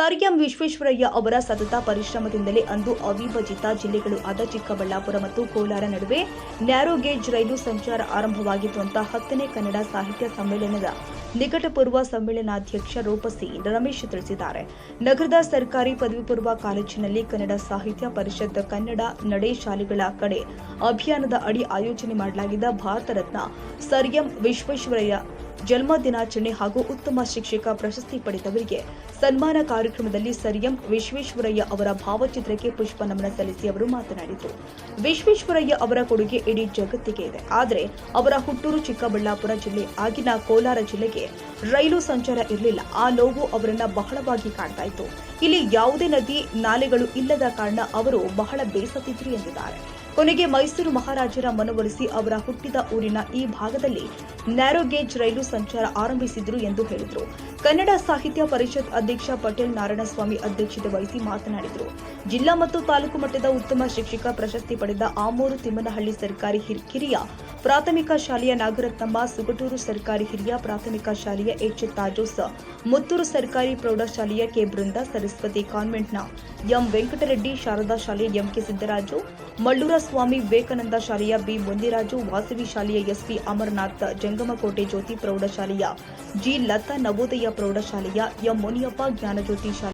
Sir M Visvesvaraya ಅವರ ಸತತ ಪರಿಶ್ರಮದಿಂದಲೇ ಅಂದು ಅವಿಭಜಿತ ಜಿಲ್ಲೆಗಳು ಆದ ಚಿಕ್ಕಬಳ್ಳಾಪುರ ಮತ್ತು ಕೋಲಾರ ನಡುವೆ ನ್ಯಾರೋ ಗೇಜ್ ರೈಲು ಸಂಚಾರ ಆರಂಭವಾಗಿತ್ತು ಅಂತ ಹತ್ತನೇ ಕನ್ನಡ ಸಾಹಿತ್ಯ ಸಮ್ಮೇಳನದ ನಿಕಟಪೂರ್ವ ಸಮ್ಮೇಳನಾಧ್ಯಕ್ಷ ರೂಪಸಿ ರಮೇಶ್ ತಿಳಿಸಿದ್ದಾರೆ. ನಗರದ ಸರ್ಕಾರಿ ಪದವಿ ಪೂರ್ವ ಕಾಲೇಜಿನಲ್ಲಿ ಕನ್ನಡ ಸಾಹಿತ್ಯ ಪರಿಷತ್ ಕನ್ನಡ ನಡೆ ಶಾಲೆಗಳ ಕಡೆ ಅಭಿಯಾನದ ಅಡಿ ಆಯೋಜನೆ ಮಾಡಲಾಗಿದ್ದ ಭಾರತ ರತ್ನ ಸರ್ ಎಂ ವಿಶ್ವೇಶ್ವರಯ್ಯ ಜನ್ಮ ದಿನಾಚರಣೆ ಹಾಗೂ ಉತ್ತಮ ಶಿಕ್ಷಕ ಪ್ರಶಸ್ತಿ ಪಡೆದವರಿಗೆ ಸನ್ಮಾನ ಕಾರ್ಯಕ್ರಮದಲ್ಲಿ ಸರ್ ಎಂ ವಿಶ್ವೇಶ್ವರಯ್ಯ ಅವರ ಭಾವಚಿತ್ರಕ್ಕೆ ಪುಷ್ಪ ನಮನ ಸಲ್ಲಿಸಿ ಅವರು ಮಾತನಾಡಿದರು. ವಿಶ್ವೇಶ್ವರಯ್ಯ ಅವರ ಕೊಡುಗೆ ಇಡೀ ಜಗತ್ತಿಗೆ ಇದೆ. ಆದರೆ ಅವರ ಹುಟ್ಟೂರು ಚಿಕ್ಕಬಳ್ಳಾಪುರ ಜಿಲ್ಲೆ ಆಗಿನ ಕೋಲಾರ ಜಿಲ್ಲೆಗೆ ರೈಲು ಸಂಚಾರ ಇರಲಿಲ್ಲ. ಆ ನೋವು ಅವರನ್ನ ಬಹಳವಾಗಿ ಕಾಡ್ತಾ ಇತ್ತು. ಇಲ್ಲಿ ಯಾವುದೇ ನದಿ, ನಾಲೆಗಳು ಇಲ್ಲದ ಕಾರಣ ಅವರು ಬಹಳ ಬೇಸತ್ತಿದ್ರು ಎಂದಿದ್ದಾರೆ. ಕೊನೆಗೆ ಮೈಸೂರು ಮಹಾರಾಜರ ಮನವೊಲಿಸಿ ಅವರ ಹುಟ್ಟಿದ ಊರಿನ ಈ ಭಾಗದಲ್ಲಿ ನ್ಯಾರೋ ಗೇಜ್ ರೈಲು ಸಂಚಾರ ಆರಂಭಿಸಿದ್ರು ಎಂದು ಹೇಳಿದರು. ಕನ್ನಡ ಸಾಹಿತ್ಯ ಪರಿಷತ್ ಅಧ್ಯಕ್ಷ ಪಟೇಲ್ ನಾರಾಯಣಸ್ವಾಮಿ ಅಧ್ಯಕ್ಷತೆ ವಹಿಸಿ ಮಾತನಾಡಿದರು. ಜಿಲ್ಲಾ ಮತ್ತು ತಾಲೂಕು ಮಟ್ಟದ ಉತ್ತಮ ಶಿಕ್ಷಕ ಪ್ರಶಸ್ತಿ ಪಡೆದ ಆಮೂರು ತಿಮ್ಮನಹಳ್ಳಿ ಸರ್ಕಾರಿ ಕಿರಿಯ ಪ್ರಾಥಮಿಕ ಶಾಲೆಯ ನಾಗರತ್ನಮ್ಮ, ಸುಗಟೂರು ಸರ್ಕಾರಿ ಹಿರಿಯ ಪ್ರಾಥಮಿಕ ಶಾಲೆಯ ಎಚ್ ತಾಜೋಸ್ ಮುತ್ತೂರು ಸರ್ಕಾರಿ ಪ್ರೌಢಶಾಲೆಯ ಕೆ ಬೃಂದ ಸರಸ್ವತಿ ಕಾನ್ವೆಂಟ್ನ ಎಂ ವೆಂಕಟರೆಡ್ಡಿ ಶಾರದಾ ಶಾಲೆಯ ಎಂಕೆ ಸಿದ್ದರಾಜು ಮಳ್ಳೂರ ಸ್ವಾಮಿ ವಿವೇಕಾನಂದ ಶಾಲೆಯ ಬಿ ಮುಂದಿರಾಜು, ವಾಸವಿ ಶಾಲೆಯ ಎಸ್ಪಿ ಅಮರನಾಥ್, ಜಂಗಮಕೋಟೆ ಜ್ಯೋತಿ ಪ್ರೌಢಶಾಲೆಯ ಜಿ ಲತಾ ನವೋದಯ ಪ್ರೌಢಶಾಲೆಯ ಎಂ ಮುನಿಯಪ್ಪ ಜ್ಞಾನಜ್ಯೋತಿ ಶಾಲೆ